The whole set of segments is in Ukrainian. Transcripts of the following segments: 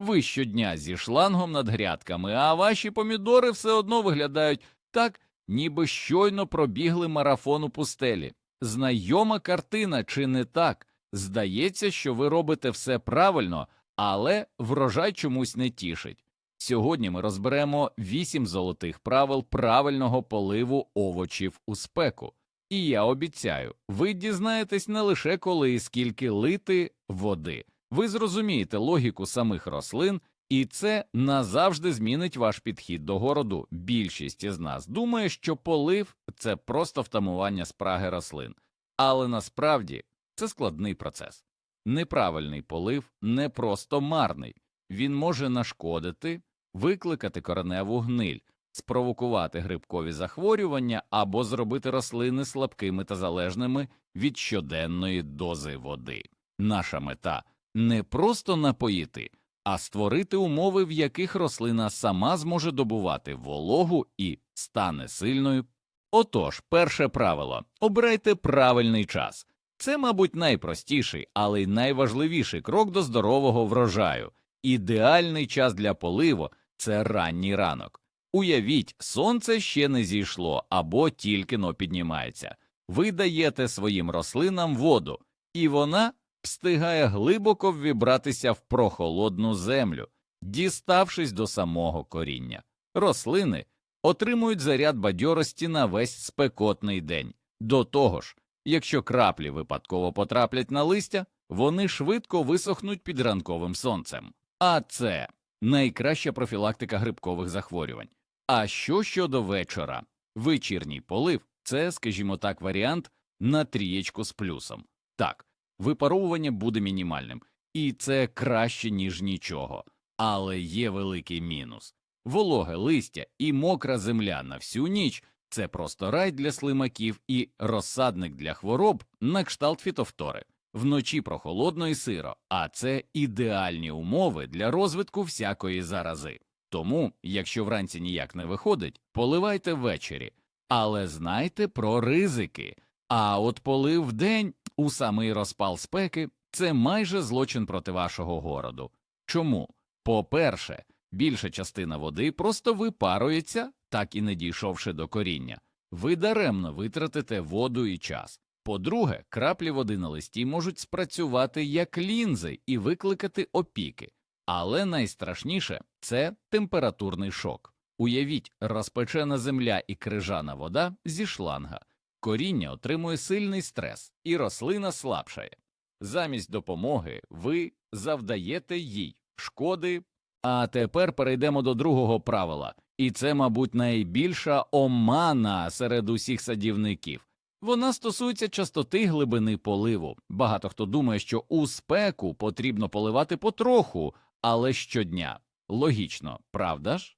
Ви щодня зі шлангом над грядками, а ваші помідори все одно виглядають так, ніби щойно пробігли марафон у пустелі. Знайома картина, чи не так? Здається, що ви робите все правильно, але врожай чомусь не тішить. Сьогодні ми розберемо вісім золотих правил правильного поливу овочів у спеку. І я обіцяю, ви дізнаєтесь не лише коли і скільки лити води. Ви зрозумієте логіку самих рослин, і це назавжди змінить ваш підхід до городу. Більшість із нас думає, що полив це просто втамування спраги рослин, але насправді це складний процес. Неправильний полив не просто марний, він може нашкодити, викликати кореневу гниль, спровокувати грибкові захворювання або зробити рослини слабкими та залежними від щоденної дози води. Наша мета не просто напоїти, а створити умови, в яких рослина сама зможе добувати вологу і стане сильною. Отож, перше правило обирайте правильний час. Це, мабуть, найпростіший, але й найважливіший крок до здорового врожаю. Ідеальний час для поливу це ранній ранок. Уявіть, сонце ще не зійшло або тільки но піднімається. Ви даєте своїм рослинам воду, і вона встигає глибоко ввібратися в прохолодну землю, діставшись до самого коріння. Рослини отримують заряд бадьорості на весь спекотний день. До того ж, якщо краплі випадково потраплять на листя, вони швидко висохнуть під ранковим сонцем. А це найкраща профілактика грибкових захворювань. А що щодо вечора? Вечірній полив це, скажімо так, варіант на трієчку з плюсом. Так, випаровування буде мінімальним, і це краще, ніж нічого. Але є великий мінус. Вологе листя і мокра земля на всю ніч це просто рай для слимаків і розсадник для хвороб на кшталт фітофтори. Вночі прохолодно і сиро, а це ідеальні умови для розвитку всякої зарази. Тому, якщо вранці ніяк не виходить, поливайте ввечері, але знайте про ризики. А от полив вдень у самий розпал спеки це майже злочин проти вашого городу. Чому? По-перше, більша частина води просто випарується, так і не дійшовши до коріння. Ви даремно витратите воду і час. По-друге, краплі води на листі можуть спрацювати як лінзи і викликати опіки. Але найстрашніше це температурний шок. Уявіть, розпечена земля і крижана вода зі шланга. Коріння отримує сильний стрес, і рослина слабшає. Замість допомоги ви завдаєте їй шкоди. А тепер перейдемо до другого правила, і це, мабуть, найбільша омана серед усіх садівників. Вона стосується частоти глибини поливу. Багато хто думає, що у спеку потрібно поливати потроху, але щодня. Логічно, правда ж?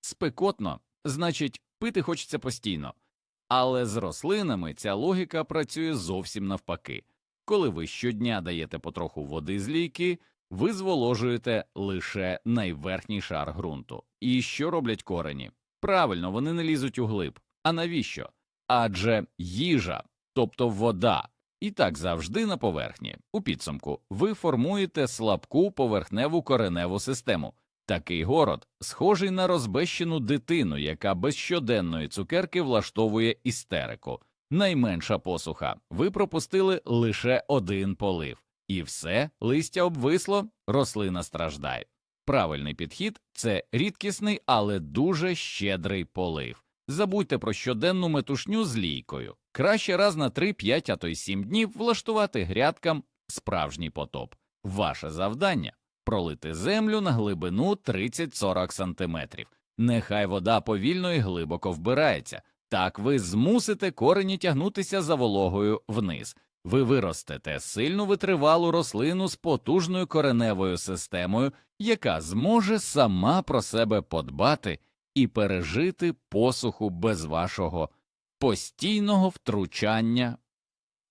Спекотно, значить, пити хочеться постійно. Але з рослинами ця логіка працює зовсім навпаки. Коли ви щодня даєте потроху води з лійки, ви зволожуєте лише найверхній шар ґрунту. І що роблять корені? Правильно, вони не лізуть у глиб. А навіщо? Адже їжа, тобто вода, і так завжди на поверхні. У підсумку ви формуєте слабку поверхневу кореневу систему. Такий город схожий на розбещену дитину, яка без щоденної цукерки влаштовує істерику. Найменша посуха. Ви пропустили лише один полив, і все листя обвисло, рослина страждає. Правильний підхід це рідкісний, але дуже щедрий полив. Забудьте про щоденну метушню з лійкою. Краще раз на 3-5, а то й 7 днів влаштувати грядкам справжній потоп. Ваше завдання пролити землю на глибину 30-40 сантиметрів. Нехай вода повільно і глибоко вбирається. Так ви змусите корені тягнутися за вологою вниз. Ви виростете сильну витривалу рослину з потужною кореневою системою, яка зможе сама про себе подбати і пережити посуху без вашого постійного втручання.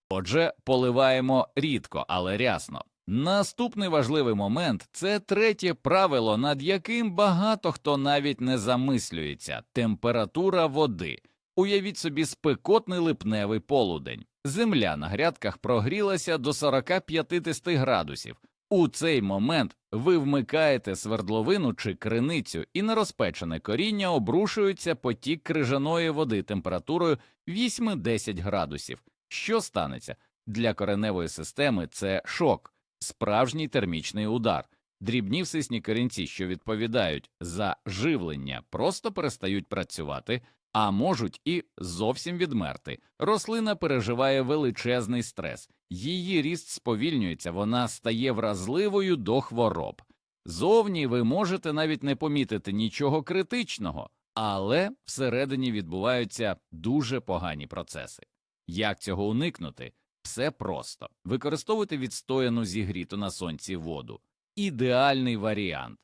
Отже, поливаємо рідко, але рясно. Наступний важливий момент це третє правило, над яким багато хто навіть не замислюється температура води. Уявіть собі спекотний липневий полудень. Земля на грядках прогрілася до 40-50 градусів. У цей момент ви вмикаєте свердловину чи криницю, і на розпечене коріння обрушується потік крижаної води температурою 8-10 градусів. Що станеться? Для кореневої системи це шок, справжній термічний удар. Дрібні всисні корінці, що відповідають за живлення, просто перестають працювати, а можуть і зовсім відмерти. Рослина переживає величезний стрес, її ріст сповільнюється, вона стає вразливою до хвороб. Зовні ви можете навіть не помітити нічого критичного, але всередині відбуваються дуже погані процеси. Як цього уникнути? Все просто використовуйте відстояну зігріту на сонці воду. Ідеальний варіант.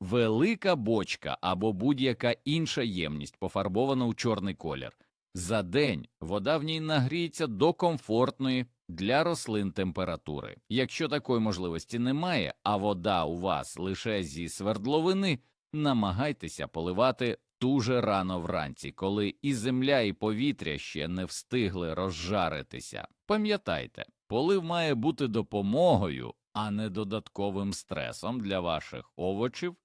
Велика бочка або будь-яка інша ємність пофарбована у чорний колір. За день вода в ній нагріється до комфортної для рослин температури. Якщо такої можливості немає, а вода у вас лише зі свердловини, намагайтеся поливати дуже рано вранці, коли і земля, і повітря ще не встигли розжаритися. Пам'ятайте, полив має бути допомогою, а не додатковим стресом для ваших овочів.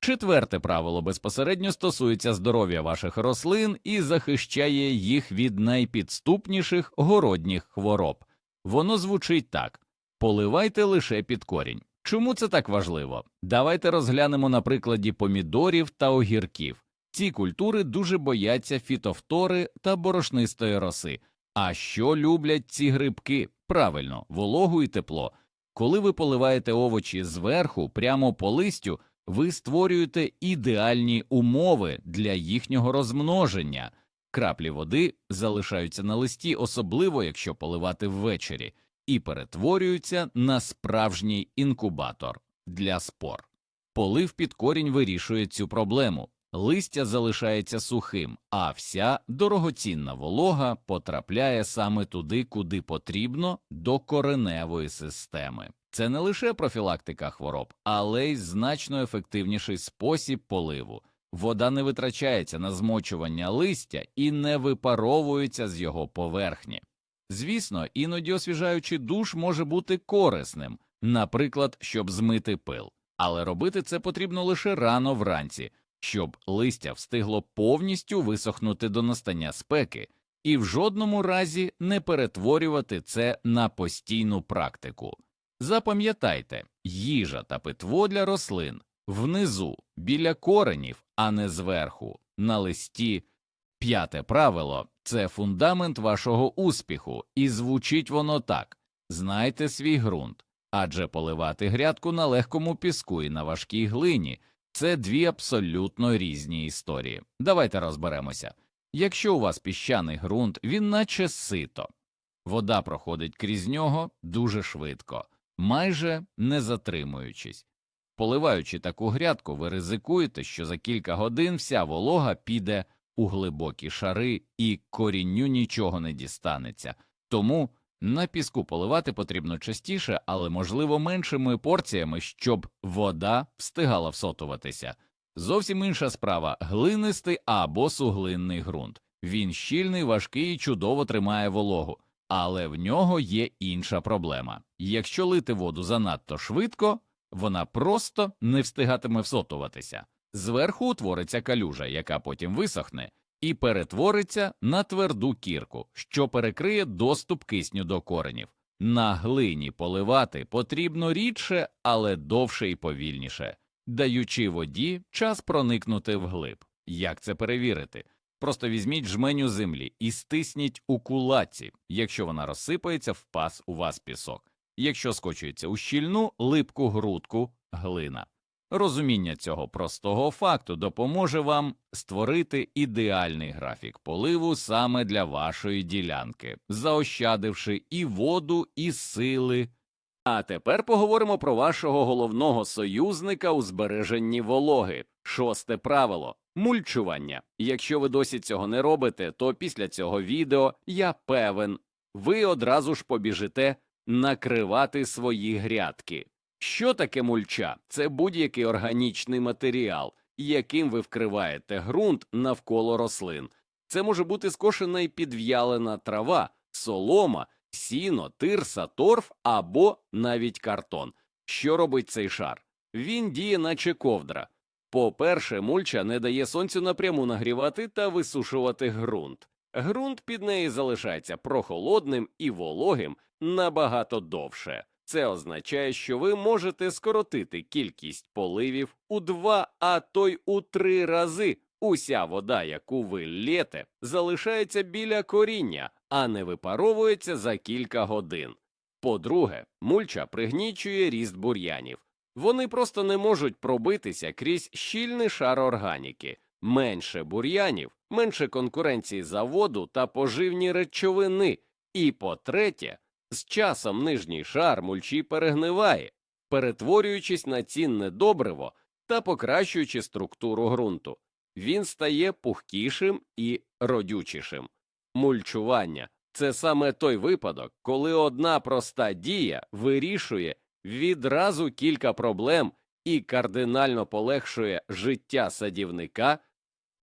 Четверте правило безпосередньо стосується здоров'я ваших рослин і захищає їх від найпідступніших городніх хвороб. Воно звучить так поливайте лише під корінь. Чому це так важливо? Давайте розглянемо на прикладі помідорів та огірків. Ці культури дуже бояться фітофтори та борошнистої роси. А що люблять ці грибки? Правильно, вологу і тепло. Коли ви поливаєте овочі зверху, прямо по листю, ви створюєте ідеальні умови для їхнього розмноження. Краплі води залишаються на листі, особливо якщо поливати ввечері, і перетворюються на справжній інкубатор для спор. Полив під корінь вирішує цю проблему. Листя залишається сухим, а вся дорогоцінна волога потрапляє саме туди, куди потрібно, до кореневої системи. Це не лише профілактика хвороб, але й значно ефективніший спосіб поливу. Вода не витрачається на змочування листя і не випаровується з його поверхні. Звісно, іноді освіжаючий душ може бути корисним, наприклад, щоб змити пил, але робити це потрібно лише рано вранці, щоб листя встигло повністю висохнути до настання спеки, і в жодному разі не перетворювати це на постійну практику. Запам'ятайте, їжа та питво для рослин внизу, біля коренів, а не зверху, на листі. П'яте правило це фундамент вашого успіху, і звучить воно так знайте свій ґрунт, адже поливати грядку на легкому піску і на важкій глині це дві абсолютно різні історії. Давайте розберемося. Якщо у вас піщаний ґрунт, він наче сито, вода проходить крізь нього дуже швидко, майже не затримуючись. Поливаючи таку грядку, ви ризикуєте, що за кілька годин вся волога піде у глибокі шари і корінню нічого не дістанеться. Тому на піску поливати потрібно частіше, але можливо меншими порціями, щоб вода встигала всотуватися. Зовсім інша справа глинистий або суглинний ґрунт. Він щільний, важкий і чудово тримає вологу, але в нього є інша проблема. Якщо лити воду занадто швидко, вона просто не встигатиме всотуватися. Зверху утвориться калюжа, яка потім висохне, і перетвориться на тверду кірку, що перекриє доступ кисню до коренів. На глині поливати потрібно рідше, але довше і повільніше, даючи воді час проникнути вглиб. Як це перевірити? Просто візьміть жменю землі і стисніть у кулаці, якщо вона розсипається, впас у вас пісок, якщо скочується у щільну липку грудку глина. Розуміння цього простого факту допоможе вам створити ідеальний графік поливу саме для вашої ділянки, заощадивши і воду, і сили. А тепер поговоримо про вашого головного союзника у збереженні вологи. Шосте правило мульчування. Якщо ви досі цього не робите, то після цього відео я певен, ви одразу ж побіжите накривати свої грядки. Що таке мульча? Це будь-який органічний матеріал, яким ви вкриваєте ґрунт навколо рослин. Це може бути скошена і підв'ялена трава, солома, сіно, тирса, торф або навіть картон. Що робить цей шар? Він діє наче ковдра. По-перше, мульча не дає сонцю напряму нагрівати та висушувати ґрунт. Ґрунт під неї залишається прохолодним і вологим набагато довше. Це означає, що ви можете скоротити кількість поливів у два, а то й у три рази. Уся вода, яку ви лєте, залишається біля коріння, а не випаровується за кілька годин. По-друге, мульча пригнічує ріст бур'янів. Вони просто не можуть пробитися крізь щільний шар органіки. Менше бур'янів, менше конкуренції за воду та поживні речовини. І по-третє, з часом нижній шар мульчі перегниває, перетворюючись на цінне добриво та покращуючи структуру ґрунту. Він стає пухкішим і родючішим. Мульчування це саме той випадок, коли одна проста дія вирішує відразу кілька проблем і кардинально полегшує життя садівника.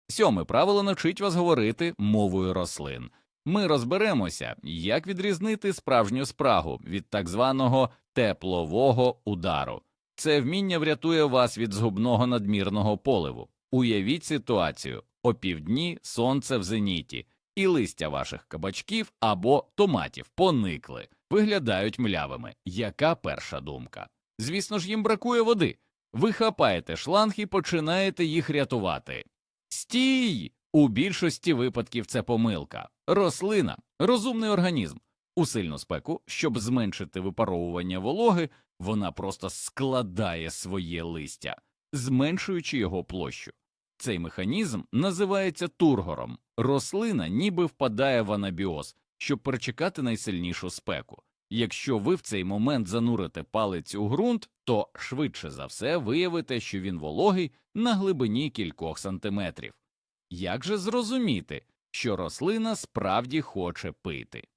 Сьоме правило навчить вас говорити мовою рослин. Ми розберемося, як відрізнити справжню спрагу від так званого теплового удару. Це вміння врятує вас від згубного надмірного поливу. Уявіть ситуацію опівдні сонце в зеніті, і листя ваших кабачків або томатів поникли, виглядають млявими. Яка перша думка? Звісно ж, їм бракує води. Ви хапаєте шланг і починаєте їх рятувати. Стій! У більшості випадків це помилка. Рослина розумний організм. У сильну спеку, щоб зменшити випаровування вологи, вона просто складає своє листя, зменшуючи його площу. Цей механізм називається тургором. Рослина ніби впадає в анабіоз, щоб перечекати найсильнішу спеку. Якщо ви в цей момент занурите палець у ґрунт, то швидше за все виявите, що він вологий на глибині кількох сантиметрів. Як же зрозуміти, що рослина справді хоче пити?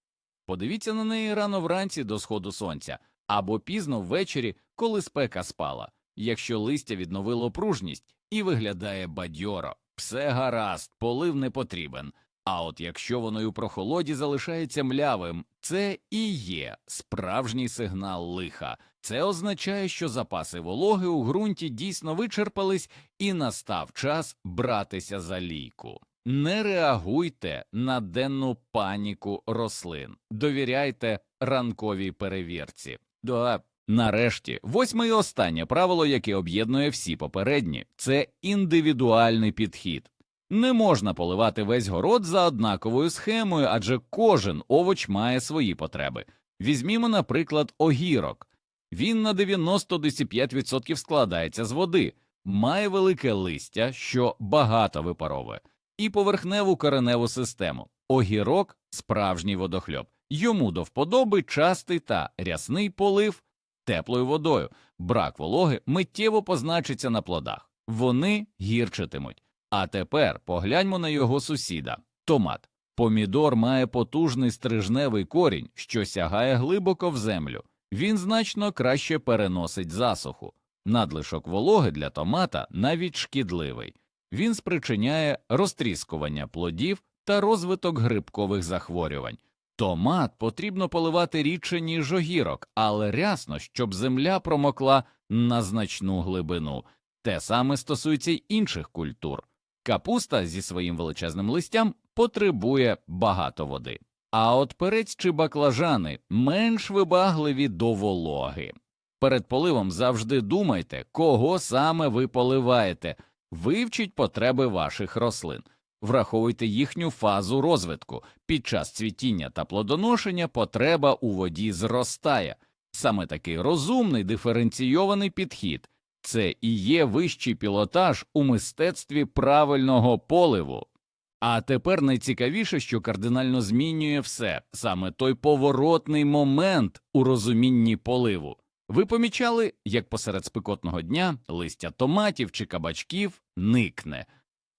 Подивіться на неї рано вранці до сходу сонця або пізно ввечері, коли спека спала. Якщо листя відновило пружність і виглядає бадьоро, все гаразд, полив не потрібен. А от якщо воно й у прохолоді залишається млявим, це і є справжній сигнал лиха. Це означає, що запаси вологи у ґрунті дійсно вичерпались і настав час братися за лійку. Не реагуйте на денну паніку рослин, довіряйте ранковій перевірці. Да, нарешті, восьме і останнє правило, яке об'єднує всі попередні, це індивідуальний підхід. Не можна поливати весь город за однаковою схемою, адже кожен овоч має свої потреби. Візьмімо, наприклад, огірок. Він на 90-95% складається з води, має велике листя, що багато випаровує, і поверхневу кореневу систему. Огірок справжній водохльоб. Йому до вподоби частий та рясний полив теплою водою. Брак вологи миттєво позначиться на плодах. Вони гірчитимуть. А тепер погляньмо на його сусіда томат. Помідор має потужний стрижневий корінь, що сягає глибоко в землю. Він значно краще переносить засуху. Надлишок вологи для томата навіть шкідливий. Він спричиняє розтріскування плодів та розвиток грибкових захворювань. Томат потрібно поливати рідше, ніж огірок, але рясно, щоб земля промокла на значну глибину. Те саме стосується й інших культур. Капуста зі своїм величезним листям потребує багато води. А от перець чи баклажани менш вибагливі до вологи. Перед поливом завжди думайте, кого саме ви поливаєте, вивчіть потреби ваших рослин, враховуйте їхню фазу розвитку. Під час цвітіння та плодоношення потреба у воді зростає. Саме такий розумний диференційований підхід це і є вищий пілотаж у мистецтві правильного поливу. А тепер найцікавіше, що кардинально змінює все саме той поворотний момент у розумінні поливу. Ви помічали, як посеред спекотного дня листя томатів чи кабачків никне.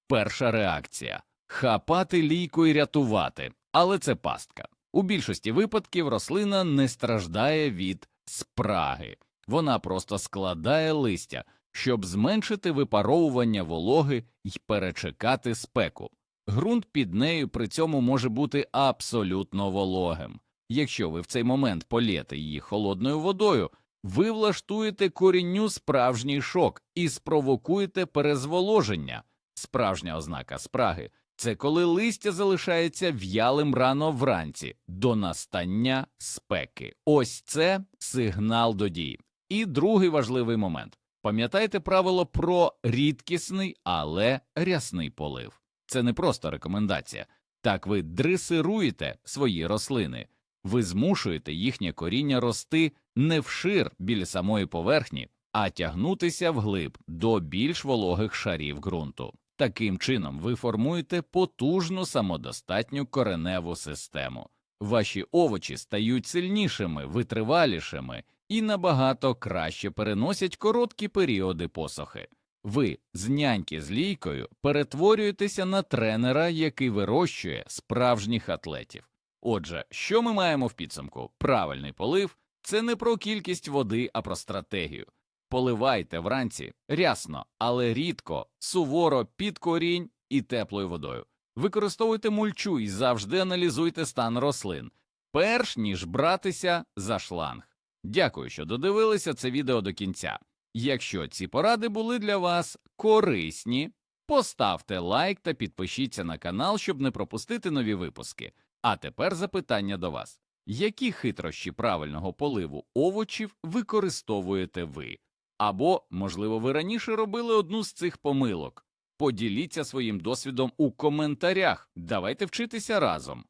Перша реакція хапати лійку і рятувати, але це пастка. У більшості випадків рослина не страждає від спраги, вона просто складає листя, щоб зменшити випаровування вологи й перечекати спеку. Ґрунт під нею при цьому може бути абсолютно вологим. Якщо ви в цей момент полєте її холодною водою, ви влаштуєте корінню справжній шок і спровокуєте перезволоження. Справжня ознака спраги це коли листя залишається в'ялим рано вранці до настання спеки. Ось це сигнал до дії. І другий важливий момент. Пам'ятайте правило про рідкісний, але рясний полив. Це не просто рекомендація. Так ви дресируєте свої рослини, ви змушуєте їхнє коріння рости не вшир біля самої поверхні, а тягнутися вглиб до більш вологих шарів ґрунту. Таким чином ви формуєте потужну самодостатню кореневу систему. Ваші овочі стають сильнішими, витривалішими і набагато краще переносять короткі періоди посохи. Ви з няньки з лійкою перетворюєтеся на тренера, який вирощує справжніх атлетів. Отже, що ми маємо в підсумку? Правильний полив це не про кількість води, а про стратегію. Поливайте вранці рясно, але рідко, суворо під корінь і теплою водою. Використовуйте мульчу і завжди аналізуйте стан рослин, перш ніж братися за шланг. Дякую, що додивилися це відео до кінця. Якщо ці поради були для вас корисні, поставте лайк та підпишіться на канал, щоб не пропустити нові випуски. А тепер запитання до вас: які хитрощі правильного поливу овочів використовуєте ви? Або, можливо, ви раніше робили одну з цих помилок? Поділіться своїм досвідом у коментарях. Давайте вчитися разом.